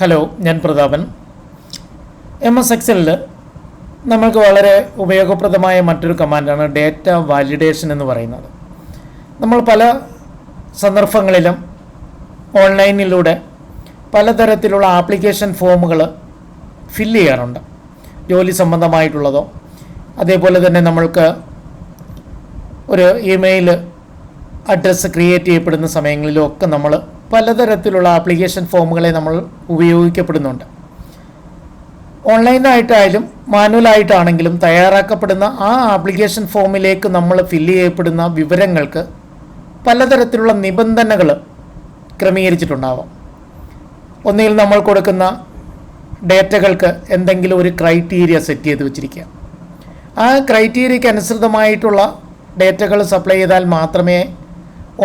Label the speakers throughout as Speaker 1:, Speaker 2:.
Speaker 1: Hello ഞാൻ Prathapan. M S എക്സലിൽ നമ്മൾക്ക് വളരെ ഉപയോഗപ്രദമായ മറ്റൊരു കമാൻഡാണ് ഡേറ്റ വാലിഡേഷൻ എന്ന് പറയുന്നത്. നമ്മൾ പല സന്ദർഭങ്ങളിലും ഓൺലൈനിലൂടെ പലതരത്തിലുള്ള ആപ്ലിക്കേഷൻ ഫോമുകൾ ഫില്ല് ചെയ്യാറുണ്ട്. ജോലി സംബന്ധമായിട്ടുള്ളതോ അതേപോലെ തന്നെ നമ്മൾക്ക് ഒരു ഇമെയിൽ അഡ്രസ്സ് ക്രിയേറ്റ് ചെയ്യപ്പെടുന്ന സമയങ്ങളിലും ഒക്കെ നമ്മൾ പലതരത്തിലുള്ള ആപ്ലിക്കേഷൻ ഫോമുകളെ നമ്മൾ ഉപയോഗിക്കപ്പെടുന്നുണ്ട്. ഓൺലൈനായിട്ടായാലും മാനുവലായിട്ടാണെങ്കിലും തയ്യാറാക്കപ്പെടുന്ന ആ ആപ്ലിക്കേഷൻ ഫോമിലേക്ക് നമ്മൾ ഫില്ല് ചെയ്യപ്പെടുന്ന വിവരങ്ങൾക്ക് പലതരത്തിലുള്ള നിബന്ധനകൾ ക്രമീകരിച്ചിട്ടുണ്ടാവാം. ഒന്നുകിൽ നമ്മൾ കൊടുക്കുന്ന ഡേറ്റകൾക്ക് എന്തെങ്കിലും ഒരു ക്രൈറ്റീരിയ സെറ്റ് ചെയ്ത് വെച്ചിരിക്കുക. ആ ക്രൈറ്റീരിയയ്ക്ക് അനുസൃതമായിട്ടുള്ള ഡേറ്റകൾ സപ്ലൈ ചെയ്താൽ മാത്രമേ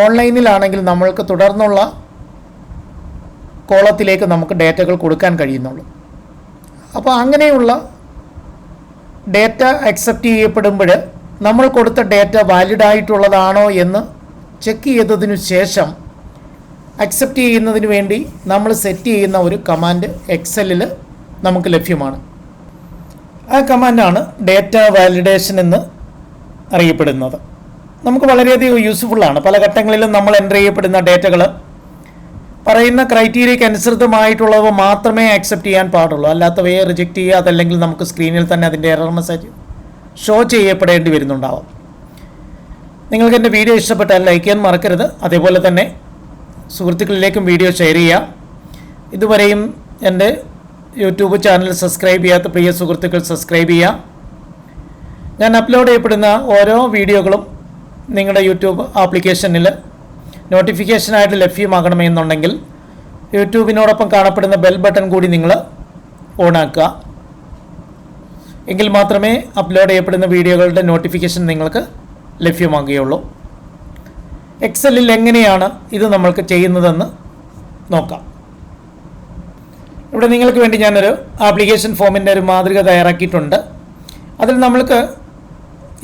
Speaker 1: ഓൺലൈനിലാണെങ്കിൽ നമ്മൾക്ക് തുടർന്നുള്ള കോളത്തിലേക്ക് നമുക്ക് ഡേറ്റകൾ കൊടുക്കാൻ കഴിയുന്നുള്ളൂ. അപ്പോൾ അങ്ങനെയുള്ള ഡേറ്റ അക്സെപ്റ്റ് ചെയ്യപ്പെടുമ്പോൾ നമ്മൾ കൊടുത്ത ഡേറ്റ വാലിഡ് ആയിട്ടുള്ളതാണോ എന്ന് ചെക്ക് ചെയ്തതിനു ശേഷം അക്സെപ്റ്റ് ചെയ്യുന്നതിന് വേണ്ടി നമ്മൾ സെറ്റ് ചെയ്യുന്ന ഒരു കമാൻഡ് എക്സലിൽ നമുക്ക് ലഭ്യമാണ്. ആ കമാൻഡാണ് ഡേറ്റ വാലിഡേഷൻ എന്ന് അറിയപ്പെടുന്നത്. നമുക്ക് വളരെയധികം യൂസ്ഫുള്ളാണ് പല ഘട്ടങ്ങളിലും നമ്മൾ എന്റർ ചെയ്യപ്പെടുന്ന ഡേറ്റകൾ പറയുന്ന ക്രൈറ്റീരിയയ്ക്ക് അനുസൃതമായിട്ടുള്ളവ മാത്രമേ അക്സെപ്റ്റ് ചെയ്യാൻ പാടുള്ളൂ. അല്ലാത്തവയെ റിജക്റ്റ് ചെയ്യുക അതല്ലെങ്കിൽ നമുക്ക് സ്ക്രീനിൽ തന്നെ അതിന്റെ എറർ മെസ്സേജ് ഷോ ചെയ്യപ്പെടേണ്ടി വരുന്നുണ്ടാവാം. നിങ്ങൾക്ക് എന്റെ വീഡിയോ ഇഷ്ടപ്പെട്ടാൽ ലൈക്ക് ചെയ്യാൻ മറക്കരുത്. അതേപോലെ തന്നെ സുഹൃത്തുക്കളിലേക്കും വീഡിയോ ഷെയർ ചെയ്യുക. ഇതുവരെയും എന്റെ യൂട്യൂബ് ചാനൽ സബ്സ്ക്രൈബ് ചെയ്യാത്ത പ്രിയ സുഹൃത്തുക്കൾ സബ്സ്ക്രൈബ് ചെയ്യുക. ഞാൻ അപ്ലോഡ് ചെയ്യപ്പെടുന്ന ഓരോ വീഡിയോകളും നിങ്ങളുടെ യൂട്യൂബ് ആപ്ലിക്കേഷനിൽ നോട്ടിഫിക്കേഷനായിട്ട് ലഭ്യമാകണമെന്നുണ്ടെങ്കിൽ യൂട്യൂബിനോടൊപ്പം കാണപ്പെടുന്ന ബെൽ ബട്ടൺ കൂടി നിങ്ങൾ ഓണാക്കുക. എങ്കിൽ മാത്രമേ അപ്ലോഡ് ചെയ്യപ്പെടുന്ന വീഡിയോകളുടെ നോട്ടിഫിക്കേഷൻ നിങ്ങൾക്ക് ലഭ്യമാകുകയുള്ളൂ. എക്സലിൽ എങ്ങനെയാണ് ഇത് നമ്മൾക്ക് ചെയ്യുന്നതെന്ന് നോക്കാം. ഇവിടെ നിങ്ങൾക്ക് വേണ്ടി ഞാനൊരു ആപ്ലിക്കേഷൻ ഫോമിന്റെ ഒരു മാതൃക തയ്യാറാക്കിയിട്ടുണ്ട്. അതിൽ നമ്മൾക്ക്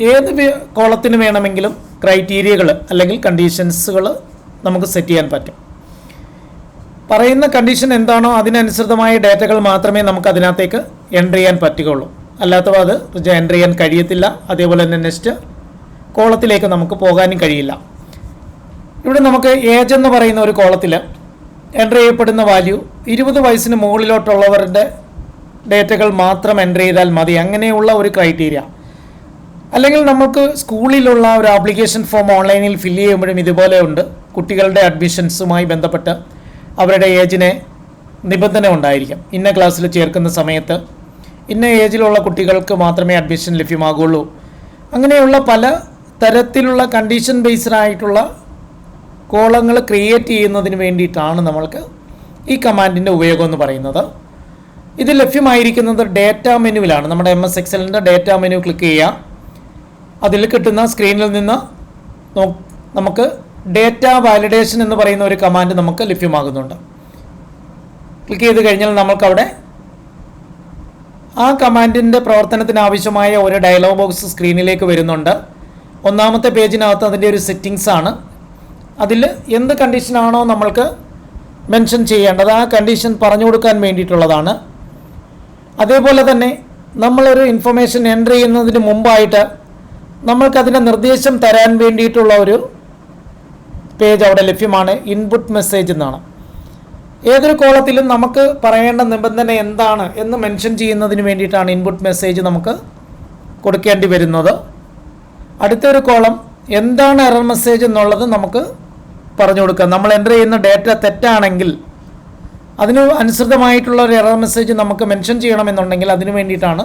Speaker 1: ഏത് കോളത്തിന് വേണമെങ്കിലും ക്രൈറ്റീരിയകൾ അല്ലെങ്കിൽ കണ്ടീഷൻസുകൾ നമുക്ക് സെറ്റ് ചെയ്യാൻ പറ്റും. പറയുന്ന കണ്ടീഷൻ എന്താണോ അതിനനുസൃതമായ ഡേറ്റകൾ മാത്രമേ നമുക്ക് അതിനകത്തേക്ക് എന്റർ ചെയ്യാൻ പറ്റുകയുള്ളൂ. അല്ലാത്തവ അത് എന്റർ ചെയ്യാൻ കഴിയത്തില്ല. അതേപോലെ തന്നെ നെക്സ്റ്റ് കോളത്തിലേക്ക് നമുക്ക് പോകാനും കഴിയില്ല. ഇവിടെ നമുക്ക് ഏജ് എന്ന് പറയുന്ന ഒരു കോളത്തിൽ എന്റർ ചെയ്യപ്പെടുന്ന വാല്യൂ ഇരുപത് വയസ്സിന് മുകളിലോട്ടുള്ളവരുടെ ഡേറ്റകൾ മാത്രം എന്റർ ചെയ്താൽ മതി. അങ്ങനെയുള്ള ഒരു ക്രൈറ്റീരിയ അല്ലെങ്കിൽ നമുക്ക് സ്കൂളിലുള്ള ഒരു ആപ്ലിക്കേഷൻ ഫോം ഓൺലൈനിൽ ഫില്ല് ചെയ്യുമ്പോഴും ഇതുപോലെ ഉണ്ട്. കുട്ടികളുടെ അഡ്മിഷൻസുമായി ബന്ധപ്പെട്ട് അവരുടെ ഏജിനെ നിബന്ധന ഉണ്ടായിരിക്കും. ഇന്ന ക്ലാസ്സിൽ ചേർക്കുന്ന സമയത്ത് ഇന്ന ഏജിലുള്ള കുട്ടികൾക്ക് മാത്രമേ അഡ്മിഷൻ ലഭ്യമാകുള്ളൂ. അങ്ങനെയുള്ള പല തരത്തിലുള്ള കണ്ടീഷൻ ബേസ്ഡ് ആയിട്ടുള്ള കോളങ്ങൾ ക്രിയേറ്റ് ചെയ്യുന്നതിന് വേണ്ടിയിട്ടാണ് നമ്മൾക്ക് ഈ കമാൻഡിന്റെ ഉപയോഗം എന്ന് പറയുന്നത്. ഇത് ലഭ്യമായിരിക്കുന്നത് ഡേറ്റ മെനുവിലാണ്. നമ്മുടെ എം എസ് എക്സലിന്റെ ഡേറ്റ മെനു ക്ലിക്ക് ചെയ്യുക. അതിൽ കിട്ടുന്ന സ്ക്രീനിൽ നിന്ന് നമുക്ക് ഡേറ്റ വാലിഡേഷൻ എന്ന് പറയുന്ന ഒരു കമാൻഡ് നമുക്ക് ലഭ്യമാകുന്നുണ്ട്. ക്ലിക്ക് ചെയ്ത് കഴിഞ്ഞാൽ നമുക്കവിടെ ആ കമാൻഡിന്റെ പ്രവർത്തനത്തിന് ആവശ്യമായ ഒരു ഡയലോഗ് ബോക്സ് സ്ക്രീനിലേക്ക് വരുന്നുണ്ട്. ഒന്നാമത്തെ പേജിനകത്ത് അതിന്റെ ഒരു സെറ്റിങ്സ് ആണ്. അതിൽ എന്ത് കണ്ടീഷനാണോ നമ്മൾക്ക് മെൻഷൻ ചെയ്യേണ്ടത് ആ കണ്ടീഷൻ പറഞ്ഞു കൊടുക്കാൻ വേണ്ടിയിട്ടുള്ളതാണ്. അതേപോലെ തന്നെ നമ്മളൊരു ഇൻഫർമേഷൻ എന്റർ ചെയ്യുന്നതിന് മുമ്പായിട്ട് നമ്മൾക്കതിന്റെ നിർദ്ദേശം തരാൻ വേണ്ടിയിട്ടുള്ള ഒരു പേജ് അവിടെ ലഭ്യമാണ് ഇൻപുട്ട് മെസ്സേജ് എന്നാണ്. ഏതൊരു കോളത്തിലും നമുക്ക് പറയേണ്ട നിബന്ധന എന്താണ് എന്ന് മെൻഷൻ ചെയ്യുന്നതിന് വേണ്ടിയിട്ടാണ് ഇൻപുട്ട് മെസ്സേജ് നമുക്ക് കൊടുക്കേണ്ടി വരുന്നത്. അടുത്തൊരു കോളം എന്താണ് എറർ മെസ്സേജ് എന്നുള്ളത് നമുക്ക് പറഞ്ഞു കൊടുക്കാം. നമ്മൾ എന്റർ ചെയ്യുന്ന ഡേറ്റ തെറ്റാണെങ്കിൽ അതിന് അനുസൃതമായിട്ടുള്ള ഒരു എറർ മെസ്സേജ് നമുക്ക് മെൻഷൻ ചെയ്യണമെന്നുണ്ടെങ്കിൽ അതിനു വേണ്ടിയിട്ടാണ്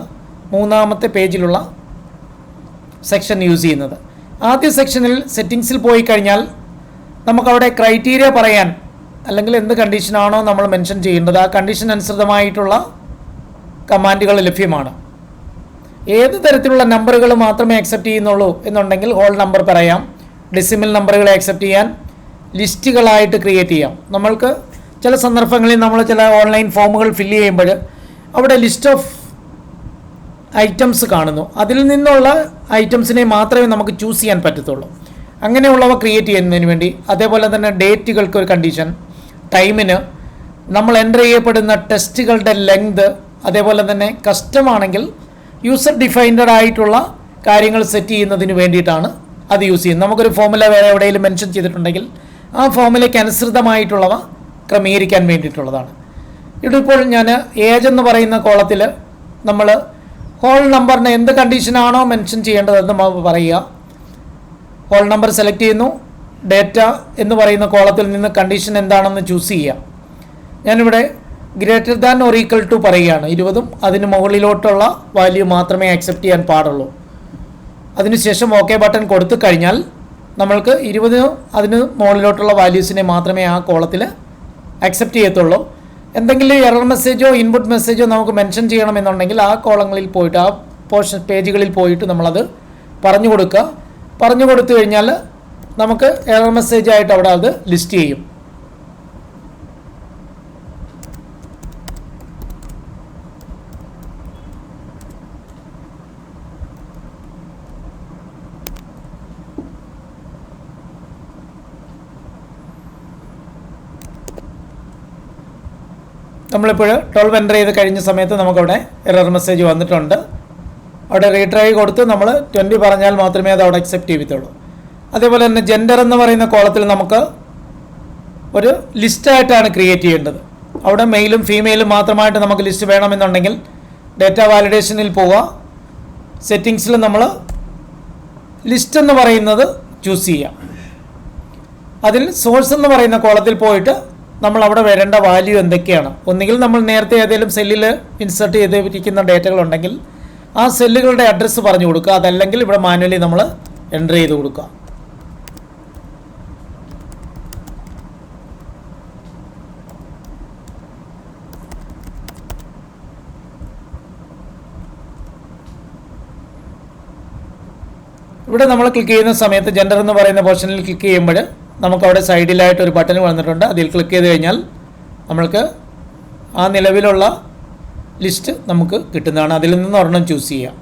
Speaker 1: മൂന്നാമത്തെ പേജിലുള്ള സെക്ഷൻ യൂസ് ചെയ്യുന്നത്. ആദ്യ സെക്ഷനിൽ സെറ്റിങ്സിൽ പോയി കഴിഞ്ഞാൽ നമുക്കവിടെ ക്രൈറ്റീരിയ പറയാൻ അല്ലെങ്കിൽ എന്ത് കണ്ടീഷനാണോ നമ്മൾ മെൻഷൻ ചെയ്യേണ്ടത് ആ കണ്ടീഷൻ അനുസൃതമായിട്ടുള്ള കമാൻഡുകൾ ലഭ്യമാണ്. ഏത് തരത്തിലുള്ള നമ്പറുകൾ മാത്രമേ അക്സെപ്റ്റ് ചെയ്യുന്നുള്ളൂ എന്നുണ്ടെങ്കിൽ ഹോൾ നമ്പർ പറയാം ഡെസിമൽ നമ്പറുകളെ അക്സെപ്റ്റ് ചെയ്യാൻ ലിസ്റ്റുകളായിട്ട് ക്രിയേറ്റ് ചെയ്യാം. നമ്മൾക്ക് ചില സന്ദർഭങ്ങളിൽ നമ്മൾ ചില ഓൺലൈൻ ഫോമുകൾ ഫില്ല് ചെയ്യുമ്പോൾ അവിടെ ലിസ്റ്റ് ഓഫ് ഐറ്റംസ് കാണുന്നു. അതിൽ നിന്നുള്ള ഐറ്റംസിനെ മാത്രമേ നമുക്ക് ചൂസ് ചെയ്യാൻ പറ്റത്തുള്ളൂ. അങ്ങനെയുള്ളവ ക്രിയേറ്റ് ചെയ്യുന്നതിന് വേണ്ടി അതേപോലെ തന്നെ ഡേറ്റുകൾക്ക് ഒരു കണ്ടീഷൻ ടൈമിന് നമ്മൾ എന്റർ ചെയ്യപ്പെടുന്ന ടെസ്റ്റുകളുടെ ലെങ്ത് അതേപോലെ തന്നെ കസ്റ്റം ആണെങ്കിൽ യൂസർ ഡിഫൈൻഡ് ആയിട്ടുള്ള കാര്യങ്ങൾ സെറ്റ് ചെയ്യുന്നതിന് വേണ്ടിയിട്ടാണ് അത് യൂസ് ചെയ്യുന്നത്. നമുക്കൊരു ഫോമുല വേറെ എവിടെയെങ്കിലും മെൻഷൻ ചെയ്തിട്ടുണ്ടെങ്കിൽ ആ ഫോമിലേക്ക് അനുസൃതമായിട്ടുള്ളവ ക്രമീകരിക്കാൻ വേണ്ടിയിട്ടുള്ളതാണ്. ഇവിടെ ഇപ്പോൾ ഞാൻ ഏജ് എന്ന് പറയുന്ന കോളത്തിൽ നമ്മൾ ഹോൾ നമ്പറിന് എന്ത് കണ്ടീഷനാണോ മെൻഷൻ ചെയ്യേണ്ടതെന്ന് പറയുക. ഹോൾ നമ്പർ സെലക്ട് ചെയ്യുന്നു. ഡേറ്റ എന്ന് പറയുന്ന കോളത്തിൽ നിന്ന് കണ്ടീഷൻ എന്താണെന്ന് ചൂസ് ചെയ്യാം. ഞാനിവിടെ greater than or equal to പറയുകയാണ്. ഇരുപതും അതിന് മുകളിലോട്ടുള്ള വാല്യൂ മാത്രമേ അക്സെപ്റ്റ് ചെയ്യാൻ പാടുള്ളൂ. അതിനുശേഷം ഓക്കെ ബട്ടൺ കൊടുത്തു കഴിഞ്ഞാൽ നമ്മൾക്ക് ഇരുപതിനും അതിന് മുകളിലോട്ടുള്ള വാല്യൂസിനെ മാത്രമേ ആ കോളത്തിൽ അക്സെപ്റ്റ് ചെയ്യത്തുള്ളൂ. എന്തെങ്കിലും എറർ മെസ്സേജോ ഇൻപുട്ട് മെസ്സേജോ നമുക്ക് മെൻഷൻ ചെയ്യണമെന്നുണ്ടെങ്കിൽ ആ കോളങ്ങളിൽ പോയിട്ട് ആ പോർഷൻ പേജുകളിൽ പോയിട്ട് നമ്മളത് പറഞ്ഞു കൊടുക്കുക. പറഞ്ഞു കൊടുത്തു കഴിഞ്ഞാൽ നമുക്ക് എറർ മെസ്സേജ് ആയിട്ട് അവിടെ അത് ലിസ്റ്റ് ചെയ്യും. നമ്മളിപ്പോൾ ട്വൽവ് എന്റർ ചെയ്ത് കഴിഞ്ഞ സമയത്ത് നമുക്കവിടെ എറർ മെസ്സേജ് വന്നിട്ടുണ്ട്. അവിടെ റീട്രൈ കൊടുത്ത് നമ്മൾ ട്വന്റി പറഞ്ഞാൽ മാത്രമേ അത് അവിടെ അക്സെപ്റ്റ് ചെയ്യത്തുള്ളൂ. അതേപോലെ തന്നെ ജെൻഡർ എന്ന് പറയുന്ന കോളത്തിൽ നമുക്ക് ഒരു ലിസ്റ്റായിട്ടാണ് ക്രിയേറ്റ് ചെയ്യേണ്ടത്. അവിടെ മെയിലും ഫീമെയിലും മാത്രമായിട്ട് നമുക്ക് ലിസ്റ്റ് വേണമെന്നുണ്ടെങ്കിൽ ഡേറ്റ വാലിഡേഷനിൽ പോവുക. സെറ്റിങ്സിൽ നമ്മൾ ലിസ്റ്റ് എന്ന് പറയുന്നത് ചൂസ് ചെയ്യാം അതിൽ സോഴ്സ് എന്ന് പറയുന്ന കോളത്തിൽ പോയിട്ട് നമ്മൾ അവിടെ വരേണ്ട വാല്യൂ എന്തൊക്കെയാണ്? ഒന്നുകിൽ നമ്മൾ നേരത്തെ ഏതെങ്കിലും സെല്ലിൽ ഇൻസേർട്ട് ചെയ്തിരിക്കുന്ന ഡേറ്റകളുണ്ടെങ്കിൽ ആ സെല്ലുകളുടെ അഡ്രസ്സ് പറഞ്ഞു കൊടുക്കുക. അതല്ലെങ്കിൽ ഇവിടെ മാനുവലി നമ്മൾ എന്റർ ചെയ്ത് കൊടുക്കുക. ഇവിടെ നമ്മൾ ക്ലിക്ക് ചെയ്യുന്ന സമയത്ത് ജെൻഡർ എന്ന് പറയുന്ന പോർഷനിൽ ക്ലിക്ക് ചെയ്യുമ്പോൾ നമുക്ക് അവിടെ സൈഡിലായിട്ട് ഒരു ബട്ടൺ വന്നിട്ടുണ്ട്. അതിൽ ക്ലിക്ക് ചെയ്ത് കഴിഞ്ഞാൽ നമ്മൾക്ക് ആ നിലവിലുള്ള ലിസ്റ്റ് നമുക്ക് കിട്ടുന്നതാണ്. അതിൽ നിന്ന് ഒരെണ്ണം ചൂസ് ചെയ്യാം.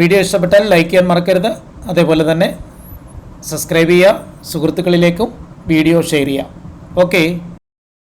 Speaker 1: വീഡിയോ ഇഷ്ടപ്പെട്ടാൽ ലൈക്ക് ചെയ്യാൻ മറക്കരുത്. അതേപോലെ തന്നെ സബ്സ്ക്രൈബ് ചെയ്യുക സുഹൃത്തുക്കളിലേക്കും വീഡിയോ ഷെയർ ചെയ്യുക ഓക്കെ